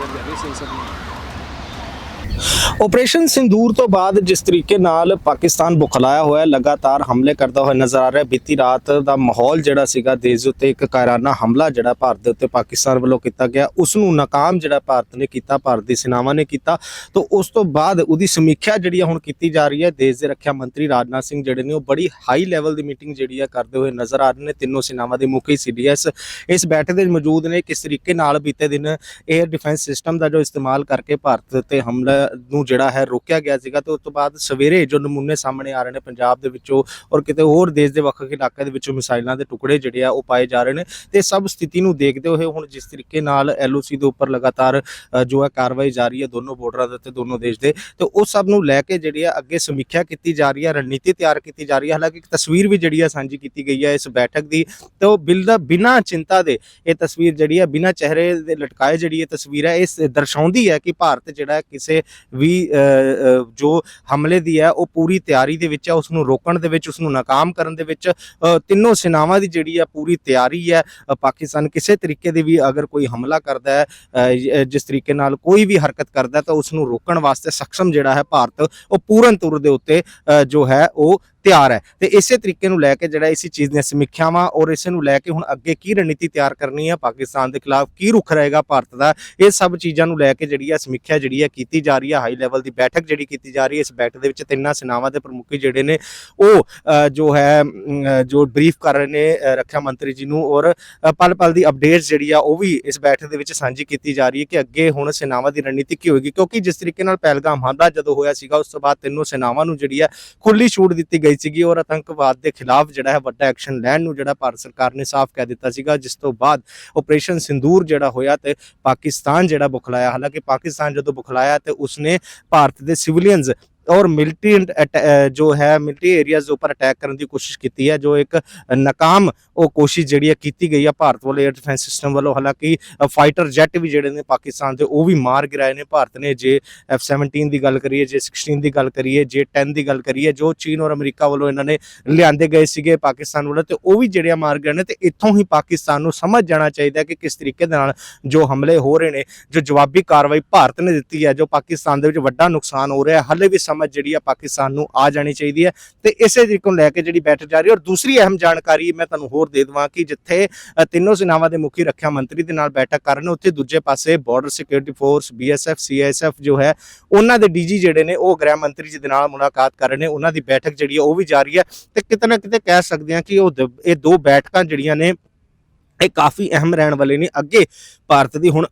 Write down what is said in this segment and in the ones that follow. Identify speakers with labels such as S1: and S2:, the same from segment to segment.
S1: Lihatnya. Operation sindoor ਤੋਂ ਬਾਅਦ ਜਿਸ ਤਰੀਕੇ ਨਾਲ ਪਾਕਿਸਤਾਨ ਬੁਖਲਾਇਆ ਹੋਇਆ ਲਗਾਤਾਰ ਹਮਲੇ ਕਰਦਾ ਹੋਇਆ ਨਜ਼ਰ ਆ ਰਿਹਾ ਬੀਤੀ ਰਾਤ ਦਾ ਮਾਹੌਲ ਜਿਹੜਾ ਸੀਗਾ, ਦੇਸ਼ ਦੇ ਉੱਤੇ ਇੱਕ ਕਾਇਰਾਨਾ ਹਮਲਾ ਜਿਹੜਾ ਭਾਰਤ ਦੇ ਉੱਤੇ ਪਾਕਿਸਤਾਨ ਵੱਲੋਂ ਕੀਤਾ ਗਿਆ ਉਸ ਨੂੰ ਨਾਕਾਮ ਜਿਹੜਾ ਭਾਰਤ ਨੇ ਕੀਤਾ, ਭਾਰਤ ਦੀ ਸੈਨਾਵਾਂ ਨੇ ਕੀਤਾ, ਤਾਂ ਉਸ ਤੋਂ ਬਾਅਦ ਉਹਦੀ ਸਮੀਖਿਆ ਜਿਹੜੀ ਆ ਹੁਣ ਕੀਤੀ ਜਾ ਰਹੀ ਹੈ। ਦੇਸ਼ ਦੇ ਰੱਖਿਆ ਮੰਤਰੀ ਰਾਜਨਾਥ ਸਿੰਘ ਜਿਹੜੇ ਨੇ, ਉਹ ਬੜੀ ਹਾਈ ਲੈਵਲ ਦੀ ਮੀਟਿੰਗ ਜਿਹੜੀ ਆ ਕਰਦੇ ਹੋਏ ਨਜ਼ਰ ਆ ਰਹੇ ਨੇ। ਤਿੰਨੋਂ ਸੈਨਾਵਾਂ ਦੇ ਮੁਖੀ ਸੀਡੀਐਸ ਇਸ ਬੈਠਕ ਦੇ ਮੌਜੂਦ ਨੇ। ਕਿਸ ਤਰੀਕੇ ਨਾਲ ਬੀਤੇ ਦਿਨ 에ਅਰ ਡਿਫੈਂਸ ਸਿਸਟਮ ਦਾ ਜੋ ਇਸਤੇਮਾਲ ਕਰਕੇ ਭਾਰਤ ਤੇ ਹਮਲਾ ਨੂੰ ਜਿਹੜਾ ਹੈ ਰੋਕਿਆ ਗਿਆ ਸੀਗਾ ਤੇ ਉਸ ਤੋਂ ਬਾਅਦ ਸਵੇਰੇ ਜੋ ਨਮੂਨੇ ਸਾਹਮਣੇ ਆ ਰਹੇ ਨੇ ਪੰਜਾਬ ਦੇ ਵਿੱਚੋਂ ਔਰ ਕਿਤੇ ਹੋਰ ਦੇਸ਼ ਦੇ ਵੱਖ-ਵੱਖ ਇਲਾਕਿਆਂ ਦੇ ਵਿੱਚੋਂ ਮਿਸਾਈਲਾਂ ਦੇ ਟੁਕੜੇ ਜਿਹੜੇ ਆ ਉਹ ਪਾਏ ਜਾ ਰਹੇ ਨੇ ਤੇ ਸਭ ਸਥਿਤੀ ਨੂੰ ਦੇਖਦੇ ਹੋਏ ਹੁਣ ਜਿਸ ਤਰੀਕੇ ਨਾਲ ਐਲਓਸੀ ਦੇ ਉੱਪਰ ਲਗਾਤਾਰ ਜੋ ਹੈ ਕਾਰਵਾਈ ਜਾਰੀ ਹੈ ਦੋਨੋਂ ਬਾਰਡਰਾਂ ਦੇ ਉੱਤੇ, ਦੋਨੋਂ ਦੇਸ਼ ਦੇ, ਤੇ ਉਹ ਸਭ ਨੂੰ ਲੈ ਕੇ ਜਿਹੜੀ ਆ ਅੱਗੇ ਸਮੀਖਿਆ ਕੀਤੀ ਜਾ ਰਹੀ ਹੈ, ਰਣਨੀਤੀ ਤਿਆਰ ਕੀਤੀ ਜਾ ਰਹੀ ਹੈ। ਹਾਲਾਂਕਿ ਇੱਕ ਤਸਵੀਰ ਵੀ ਜਿਹੜੀ ਆ ਸਾਂਝੀ ਕੀਤੀ ਗਈ ਹੈ ਇਸ ਬੈਠਕ ਦੀ, ਤੇ ਉਹ ਬਿਲ ਦਾ ਬਿਨਾਂ ਚਿੰਤਾ ਦੇ ਇਹ ਤਸਵੀਰ ਜਿਹੜੀ ਆ, ਬਿਨਾਂ ਚਿਹਰੇ ਦੇ ਲਟਕਾਏ ਜਿਹੜੀ ਇਹ ਤਸਵੀਰ ਹੈ, ਇਸ ਦਰਸਾਉਂਦੀ ਹੈ ਕਿ ਭਾਰਤ ਜਿਹੜਾ ਕਿਸੇ ਵੀ ਜੋ ਹਮਲੇ ਦੀ ਹੈ, ਉਹ ਪੂਰੀ ਤਿਆਰੀ ਦੇ ਵਿੱਚ ਹੈ ਉਸ ਨੂੰ ਰੋਕਣ ਦੇ ਵਿੱਚ ਉਸ ਨੂੰ ਨਾਕਾਮ ਕਰਨ ਦੇ ਵਿੱਚ ਤਿੰਨੋਂ ਸੈਨਾਵਾਂ ਦੀ ਜਿਹੜੀ ਹੈ, ਪੂਰੀ ਤਿਆਰੀ ਹੈ ਪਾਕਿਸਤਾਨ ਕਿਸੇ ਤਰੀਕੇ ਦੀ ਵੀ ਅਗਰ ਕੋਈ ਹਮਲਾ ਕਰਦਾ ਹੈ ਜਿਸ ਤਰੀਕੇ ਨਾਲ ਕੋਈ ਵੀ ਹਰਕਤ ਕਰਦਾ ਤਾਂ ਉਸ ਨੂੰ ਰੋਕਣ ਵਾਸਤੇ ਸક્ષਮ ਜਿਹੜਾ ਹੈ, ਭਾਰਤ, ਉਹ ਪੂਰਨ ਤੌਰ ਦੇ ਉੱਤੇ ਜੋ ਹੈ, ਉਹ ਤਿਆਰ ਹੈ। ਤੇ ਇਸੇ ਤਰੀਕੇ ਨੂੰ ਲੈ ਕੇ ਜਿਹੜਾ ਇਸੇ ਚੀਜ਼ ਦੀਆਂ ਸਮੀਖਿਆਵਾਂ ਔਰ ਇਸ ਨੂੰ ਲੈ ਕੇ ਹੁਣ ਅੱਗੇ ਕੀ ਰਣਨੀਤੀ ਤਿਆਰ ਕਰਨੀ ਹੈ, ਪਾਕਿਸਤਾਨ ਦੇ ਖਿਲਾਫ ਕੀ ਰੁਖ ਰਹੇਗਾ ਭਾਰਤ ਦਾ, ਇਹ ਸਭ ਚੀਜ਼ਾਂ ਨੂੰ ਲੈ ਕੇ ਜਿਹੜੀ ਹੈ ਸਮੀਖਿਆ ਜਿਹੜੀ ਹੈ ਕੀਤੀ ਜਾ ਰਹੀ ਹੈ ਹਾਈ ਲੈਵਲ ਦੀ ਬੈਠਕ ਜਿਹੜੀ ਕੀਤੀ ਜਾ ਰਹੀ ਹੈ, ਇਸ ਬੈਠਕ ਦੇ ਵਿੱਚ ਤਿੰਨਾਂ ਸੈਨਾਵਾਂ ਦੇ ਪ੍ਰਮੁੱਖੀ ਜਿਹੜੇ ਨੇ, ਉਹ ਜੋ ਹੈ ਜੋ ਬਰੀਫ ਕਰ ਰਹੇ ਨੇ ਰੱਖਿਆ ਮੰਤਰੀ ਜੀ ਨੂੰ ਔਰ ਪਲ ਪਲ ਦੀ ਅਪਡੇਟਸ ਜਿਹੜੀ ਆ ਉਹ ਵੀ ਇਸ ਬੈਠਕ ਦੇ ਵਿੱਚ ਸਾਂਝੀ ਕੀਤੀ ਜਾ ਰਹੀ ਹੈ ਕਿ ਅੱਗੇ ਹੁਣ ਸੈਨਾਵਾਂ ਦੀ ਰਣਨੀਤੀ ਕੀ ਹੋਏਗੀ, ਕਿਉਂਕਿ ਜਿਸ ਤਰੀਕੇ ਨਾਲ ਪਹਿਲਗਾਮ ਹਮਲਾ ਜਦੋਂ ਹੋਇਆ ਸੀਗਾ, ਉਸ ਤੋਂ ਬਾਅਦ ਤਿੰਨੋਂ ਸੈਨਾਵਾਂ ਨੂੰ ਜਿਹੜੀ ਹੈ ਖੁੱਲੀ ਛੂਟ ਦਿੱਤੀ ਗਈ ਸੀਗੀ ਔਰ ਆਤੰਕਵਾਦ ਦੇ ਖਿਲਾਫ ਜਿਹੜਾ ਹੈ ਵੱਡਾ ਐਕਸ਼ਨ ਲੈਣ ਨੂੰ ਜਿਹੜਾ ਭਾਰਤ ਸਰਕਾਰ ਨੇ ਸਾਫ਼ ਕਹਿ ਦਿੱਤਾ ਸੀਗਾ, ਜਿਸ ਤੋਂ ਬਾਅਦ ਆਪਰੇਸ਼ਨ ਸਿੰਦੂਰ ਜਿਹੜਾ ਹੋਇਆ ਤੇ ਪਾਕਿਸਤਾਨ ਜਿਹੜਾ ਬੁਖਲਾਇਆ, ਹਾਲਾਂਕਿ ਪਾਕਿਸਤਾਨ ਜਦੋਂ ਬੁਖਲਾਇਆ ਤੇ ਉਸਨੇ ਭਾਰਤ ਦੇ ਸਿਵਿਲੀਅਨਸ ਔਰ ਮਿਲਟਰੀ ਜੋ ਹੈ, ਮਿਲਟਰੀ ਏਰੀਆਜ਼ ਦੇ ਉੱਪਰ ਅਟੈਕ ਕਰਨ ਦੀ ਕੋਸ਼ਿਸ਼ ਕੀਤੀ ਹੈ, ਜੋ ਇੱਕ ਨਾਕਾਮ ਉਹ ਕੋਸ਼ਿਸ਼ ਜਿਹੜੀ ਹੈ ਕੀਤੀ ਗਈ ਹੈ ਭਾਰਤ ਵੱਲੋਂ 에ਅਰ ਡਿਫੈਂਸ ਸਿਸਟਮ ਵੱਲੋਂ। ਹਾਲਾਂਕਿ ਫਾਈਟਰ ਜੈਟ ਵੀ ਜਿਹੜੇ ਨੇ ਪਾਕਿਸਤਾਨ ਦੇ, ਉਹ ਵੀ ਮਾਰ ਗਿਰਾਏ ਨੇ। ਭਾਰਤ ਨੇ ਜੇ F17 ਦੀ ਗੱਲ ਕਰੀਏ, ਜੇ 16 ਦੀ ਗੱਲ ਕਰੀਏ, ਜੇ 10 ਦੀ ਗੱਲ ਕਰੀਏ, ਜੋ ਚੀਨ ਔਰ ਅਮਰੀਕਾ ਵੱਲੋਂ ਇਹਨਾਂ ਨੇ ਲਿਆਂਦੇ ਗਏ ਸੀਗੇ ਪਾਕਿਸਤਾਨ ਵੱਲੋਂ, ਤੇ ਉਹ ਵੀ ਜਿਹੜੇ ਆ ਮਾਰ ਗਏ ਨੇ, ਤੇ ਇੱਥੋਂ ਹੀ ਪਾਕਿਸਤਾਨ ਨੂੰ ਸਮਝ ਜਾਣਾ ਚਾਹੀਦਾ ਕਿ ਕਿਸ ਤਰੀਕੇ ਦੇ ਨਾਲ ਜੋ ਹਮਲੇ ਹੋ ਰਹੇ ਨੇ, ਜੋ ਜਵਾਬੀ ਕਾਰਵਾਈ ਭਾਰਤ ਨੇ ਦਿੱਤੀ ਹੈ, ਜੋ ਪਾਕਿਸਤਾਨ ਦੇ ਵਿੱਚ ਵੱਡਾ ਨੁਕਸਾਨ ਹੋ ਰਿਹਾ ਹੈ। ਹਲੇ ਵੀ ਸਮਝ ਜਿਹੜੀ ਆ ਪਾਕਿਸਤਾਨ ਨੂੰ ਆ ਜਾਣੀ ਚਾਹੀਦੀ ਹੈ ਤੇ ਇਸੇ ਤਰੀਕੇ ਨੂੰ ਲੈ ਕੇ ਜਿਹੜੀ ਬੈਠਕ ਜਾ ਰਹੀ ਹੈ। ਔਰ ਦੂਸਰੀ ਅਹਿਮ ਜਾਣਕਾਰੀ ਮੈਂ ਤੁਹਾਨੂੰ ਹੋਰ ਦੇ ਦੇਵਾਂ ਕਿ ਜਿੱਥੇ ਅ, ਤਿੰਨੋਂ ਸੈਨਾਵਾਂ ਦੇ ਮੁਖੀ ਰੱਖਿਆ ਮੰਤਰੀ ਦੇ ਨਾਲ ਬੈਠਕ ਕਰਨ ਉੱਥੇ ਦੂਜੇ ਪਾਸੇ border security force BSF CISF ਜੋ ਹੈ ਉਹਨਾਂ ਦੇ ਡੀਜੀ ਜਿਹੜੇ ਨੇ ਉਹ ਗ੍ਰਹਿ ਮੰਤਰੀ ਜੀ ਦੇ ਨਾਲ ਮੁਲਾਕਾਤ ਕਰ ਰਹੇ ਨੇ ਉਹਨਾਂ ਦੀ ਬੈਠਕ ਜਿਹੜੀ ਹੈ ਉਹ ਵੀ ਜਾਰੀ ਹੈ। ਤੇ ਕਿਤੇ ਨਾ ਕਿਤੇ ਕਹਿ ਸਕਦੇ ਹਾਂ ਕਿ ਉਹ ਦ- ਇਹ ਦੋ ਬੈਠਕਾਂ ਜਿਹੜੀਆਂ ਨੇ ਇਹ ਕਾਫੀ ਅਹਿਮ ਰਹਿਣ ਵਾਲੇ ਨੇ। ਅੱਗੇ ਭਾਰਤ ਦੀ ਹੁਣ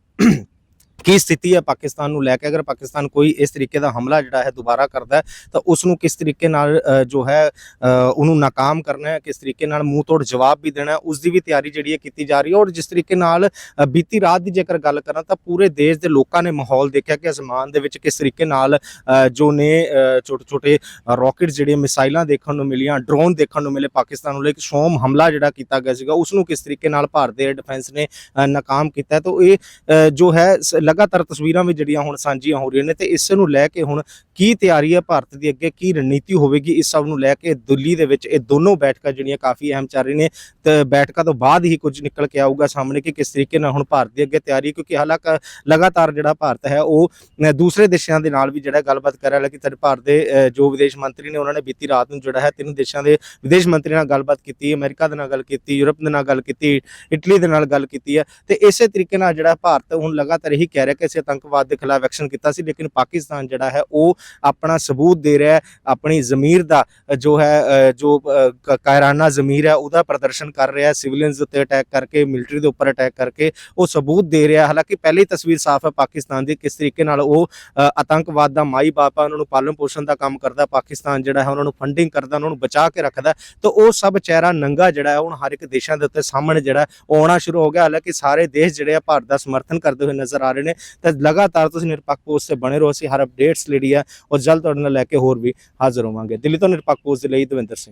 S1: ਕੀ ਸਥਿਤੀ ਹੈ ਪਾਕਿਸਤਾਨ ਨੂੰ ਲੈ ਕੇ? ਅਗਰ ਪਾਕਿਸਤਾਨ ਕੋਈ ਇਸ ਤਰੀਕੇ ਦਾ ਹਮਲਾ ਜਿਹੜਾ ਹੈ ਦੁਬਾਰਾ ਕਰਦਾ ਹੈ, ਤਾਂ ਉਸ ਨੂੰ ਕਿਸ ਤਰੀਕੇ ਨਾਲ ਜੋ ਹੈ ਉਹਨੂੰ ਨਾਕਾਮ ਕਰਨਾ ਹੈ, ਕਿਸ ਤਰੀਕੇ ਨਾਲ ਮੂੰਹ ਤੋੜ ਜਵਾਬ ਵੀ ਦੇਣਾ ਹੈ, ਉਸ ਦੀ ਵੀ ਤਿਆਰੀ ਜਿਹੜੀ ਹੈ ਕੀਤੀ ਜਾ ਰਹੀ ਹੈ। ਔਰ ਜਿਸ ਤਰੀਕੇ ਨਾਲ ਬੀਤੀ ਰਾਤ ਦੀ ਜੇਕਰ ਗੱਲ ਕਰਾਂ, ਤਾਂ ਪੂਰੇ ਦੇਸ਼ ਦੇ ਲੋਕਾਂ ਨੇ ਮਾਹੌਲ ਦੇਖਿਆ ਕਿ ਅਸਮਾਨ ਦੇ ਵਿੱਚ ਕਿਸ ਤਰੀਕੇ ਨਾਲ ਜੋ ਨੇ ਛੋਟੇ ਛੋਟੇ ਰਾਕਟ ਜਿਹੜੀਆਂ ਮਿਸਾਈਲਾਂ ਦੇਖਣ ਨੂੰ ਮਿਲੀਆਂ, ਡਰੋਨ ਦੇਖਣ ਨੂੰ ਮਿਲੇ ਪਾਕਿਸਤਾਨ ਵੱਲੋਂ, ਇੱਕ ਸ਼ੋਮ ਹਮਲਾ ਜਿਹੜਾ ਕੀਤਾ ਗਿਆ ਸੀਗਾ, ਉਸ ਨੂੰ ਕਿਸ ਤਰੀਕੇ ਨਾਲ ਭਾਰਤ ਦੇ ਡਿਫੈਂਸ ਨੇ ਨਾਕਾਮ ਕੀਤਾ ਤਾਂ ਇਹ ਜੋ ਹੈ, ਸ- ਲਗਾਤਾਰ ਤਸਵੀਰਾਂ ਵੀ ਜਿਹੜੀਆਂ ਹੁਣ ਸਾਂਝੀਆਂ ਹੋ ਰਹੀਆਂ ਨੇ ਤੇ ਇਸ ਨੂੰ ਲੈ ਕੇ ਹੁਣ ਕੀ ਤਿਆਰੀ ਹੈ ਭਾਰਤ ਦੀ ਅੱਗੇ ਕੀ ਰਣਨੀਤੀ ਹੋਵੇਗੀ? ਇਸ ਸਭ ਨੂੰ ਲੈ ਕੇ ਦਿੱਲੀ ਦੇ ਵਿੱਚ ਇਹ ਦੋਨੋਂ ਬੈਠਕਾਂ ਜਿਹੜੀਆਂ ਕਾਫੀ ਅਹਿਮ ਚੱਲ ਰਹੀਆਂ ਨੇ ਤੇ ਬੈਠਕਾਂ ਤੋਂ ਬਾਅਦ ਹੀ ਕੁਝ ਨਿਕਲ ਕੇ ਆਊਗਾ ਸਾਹਮਣੇ ਕਿ ਕਿਸ ਤਰੀਕੇ ਨਾਲ ਹੁਣ ਭਾਰਤ ਦੀ ਅੱਗੇ ਤਿਆਰੀ ਕਿਉਂਕਿ ਹਾਲਾਂਕਿ ਲਗਾਤਾਰ ਜਿਹੜਾ ਭਾਰਤ ਹੈ ਉਹ ਦੂਸਰੇ ਦੇਸ਼ਾਂ ਦੇ ਨਾਲ ਵੀ ਜਿਹੜਾ ਗੱਲਬਾਤ ਕਰ ਰਿਹਾ ਹੈ ਸਾਡੇ ਭਾਰਤ ਦੇ ਅ, ਜੋ ਵਿਦੇਸ਼ ਮੰਤਰੀ ਨੇ ਉਹਨਾਂ ਨੇ ਬੀਤੀ ਰਾਤ ਨੂੰ ਜਿਹੜਾ ਹੈ ਤਿੰਨ ਦੇਸ਼ਾਂ ਦੇ ਵਿਦੇਸ਼ ਮੰਤਰੀ ਨਾਲ ਗੱਲਬਾਤ ਕੀਤੀ ਅਮਰੀਕਾ ਦੇ ਨਾਲ ਗੱਲ ਕੀਤੀ ਯੂਰਪ ਦੇ ਨਾਲ ਗੱਲ ਕੀਤੀ ਇਟਲੀ ਦੇ ਨਾਲ ਗੱਲ ਕੀਤੀ ਹੈ ਤੇ ਇਸੇ ਤਰੀਕੇ ਨਾਲ ਜਿਹੜਾ ਭਾਰਤ ਹੁਣ ਲਗਾਤਾਰ ਇਹੀ ਕਹਿ ਰਿਹਾ ਕਿ ਅਸੀਂ ਆਤੰਕਵਾਦ ਦੇ ਖਿਲਾਫ ਐਕਸ਼ਨ ਕੀਤਾ ਸੀ, ਲੇਕਿਨ ਪਾਕਿਸਤਾਨ ਜਿਹੜਾ ਹੈ, ਉਹ ਆਪਣਾ ਸਬੂਤ ਦੇ ਰਿਹਾ ਹੈ, ਆਪਣੀ ਜ਼ਮੀਰ ਦਾ ਜੋ ਹੈ ਜੋ ਕਾਇਰਾਨਾ ਜ਼ਮੀਰ ਹੈ, ਉਹਦਾ ਪ੍ਰਦਰਸ਼ਨ ਕਰ ਰਿਹਾ ਹੈ ਸਿਵਿਲੀਅਨਸ ਉੱਤੇ ਅਟੈਕ ਕਰਕੇ ਮਿਲਟਰੀ ਦੇ ਉੱਪਰ ਅਟੈਕ ਕਰਕੇ, ਉਹ ਸਬੂਤ ਦੇ ਰਿਹਾ ਹਾਲਾਂਕਿ ਪਹਿਲੀ ਤਸਵੀਰ ਸਾਫ਼ ਹੈ ਪਾਕਿਸਤਾਨ ਦੀ, ਕਿਸ ਤਰੀਕੇ ਨਾਲ ਉਹ ਆਤੰਕਵਾਦ ਦਾ ਮਾਈ ਬਾਪ ਹੈ, ਉਹਨਾਂ ਨੂੰ ਪਾਲਣ ਪੋਸ਼ਣ ਦਾ ਕੰਮ ਕਰਦਾ ਪਾਕਿਸਤਾਨ ਜਿਹੜਾ ਹੈ, ਉਹਨਾਂ ਨੂੰ ਫੰਡਿੰਗ ਕਰਦਾ ਉਹਨਾਂ ਨੂੰ ਬਚਾ ਕੇ ਰੱਖਦਾ ਤਾਂ ਉਹ ਸਭ ਚਿਹਰਾ ਨੰਗਾ ਜਿਹੜਾ ਹੈ, ਹੁਣ ਹਰ ਇੱਕ ਦੇਸ਼ਾਂ ਦੇ ਉੱਤੇ ਸਾਹਮਣੇ ਜਿਹੜਾ ਆਉਣਾ ਸ਼ੁਰੂ ਹੋ ਗਿਆ। ਹਾਲਾਂਕਿ ਸਾਰੇ ਦੇਸ਼ ਜਿਹੜੇ ਆ, ਭਾਰਤ ਦਾ ਸਮਰਥਨ ਕਰਦੇ ਹੋਏ ਨਜ਼ਰ ਆ ਰਹੇ ਨੇ ਨੇ ਤਾਂ ਲਗਾਤਾਰ ਤੁਸੀਂ ਨਿਰਪੱਖ ਪੋਸਟ ਤੇ ਬਣੇ ਰਹੋ, ਅਸੀਂ ਹਰ ਅਪਡੇਟਸ ਜਿਹੜੀ ਆ ਉਹ ਜਲਦ ਤੁਹਾਡੇ ਨਾਲ ਲੈ ਕੇ ਹੋਰ ਵੀ ਹਾਜ਼ਰ ਹੋਵਾਂਗੇ। ਦਿੱਲੀ ਤੋਂ ਨਿਰਪੱਖ ਪੋਸਟ ਦੇ ਲਈ ਦਵਿੰਦਰ ਸਿੰਘ।